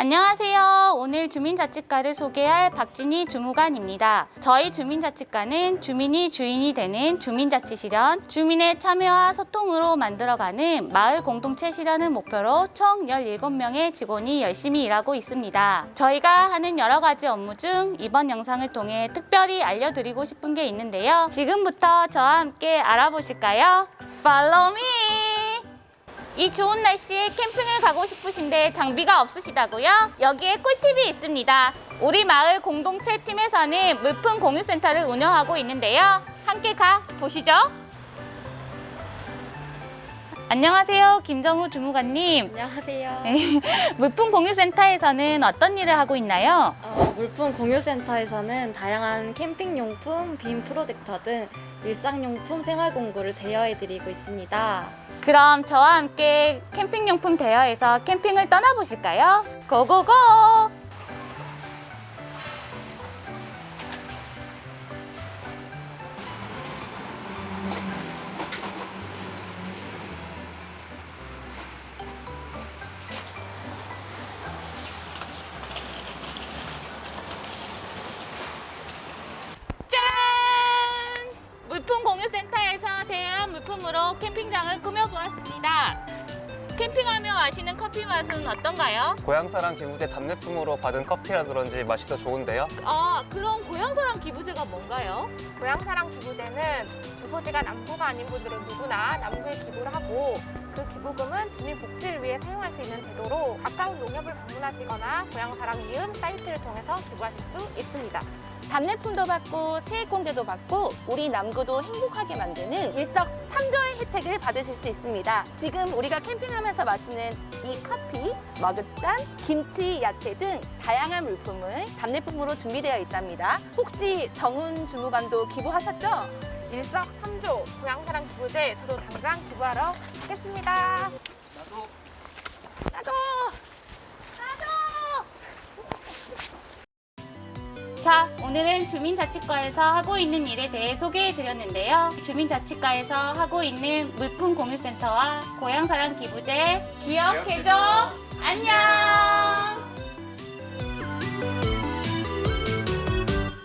안녕하세요. 오늘 주민자치과를 소개할 박진희 주무관입니다. 저희 주민자치과는 주민이 주인이 되는 주민자치 실현, 주민의 참여와 소통으로 만들어가는 마을 공동체 실현을 목표로 총 17명의 직원이 열심히 일하고 있습니다. 저희가 하는 여러 가지 업무 중 이번 영상을 통해 특별히 알려드리고 싶은 게 있는데요. 지금부터 저와 함께 알아보실까요? Follow me! 이 좋은 날씨에 캠핑을 가고 싶으신데 장비가 없으시다고요? 여기에 꿀팁이 있습니다. 우리 마을 공동체 팀에서는 물품 공유센터를 운영하고 있는데요. 함께 가 보시죠. 안녕하세요, 김정우 주무관님. 안녕하세요. 네. 물품 공유센터에서는 어떤 일을 하고 있나요? 어, 물품 공유센터에서는 다양한 캠핑용품, 빔 프로젝터 등 일상용품 생활공구를 대여해드리고 있습니다. 그럼 저와 함께 캠핑용품 대여해서 캠핑을 떠나보실까요? 고고고! 물품으로 캠핑장을 꾸며보았습니다. 캠핑하며 마시는 커피 맛은 어떤가요? 고향사랑 기부제 답례품으로 받은 커피라 그런지 맛이 더 좋은데요. 아, 그럼 고향사랑 기부제가 뭔가요? 고향사랑 기부제는 주소지가 남부가 아닌 분들은 누구나 남부에 기부를 하고 그 기부금은 주민 복지를 위해 농협을 방문하시거나 고향 사랑 이은 사이트를 통해서 기부하실 수 있습니다. 답례품도 받고 세액 공제도 받고 우리 남구도 행복하게 만드는 일석 삼조의 혜택을 받으실 수 있습니다. 지금 우리가 캠핑하면서 마시는 이 커피, 머그잔, 김치, 야채 등 다양한 물품을 답례품으로 준비되어 있답니다. 혹시 정훈 주무관도 기부하셨죠? 일석 삼조 고향사랑 기부제 저도 당장 기부하러 가겠습니다. 나도! 자, 오늘은 주민자치과에서 하고 있는 일에 대해 소개해 드렸는데요. 주민자치과에서 하고 있는 물품 공유센터와 고향사랑 기부제 기억해줘. 안녕!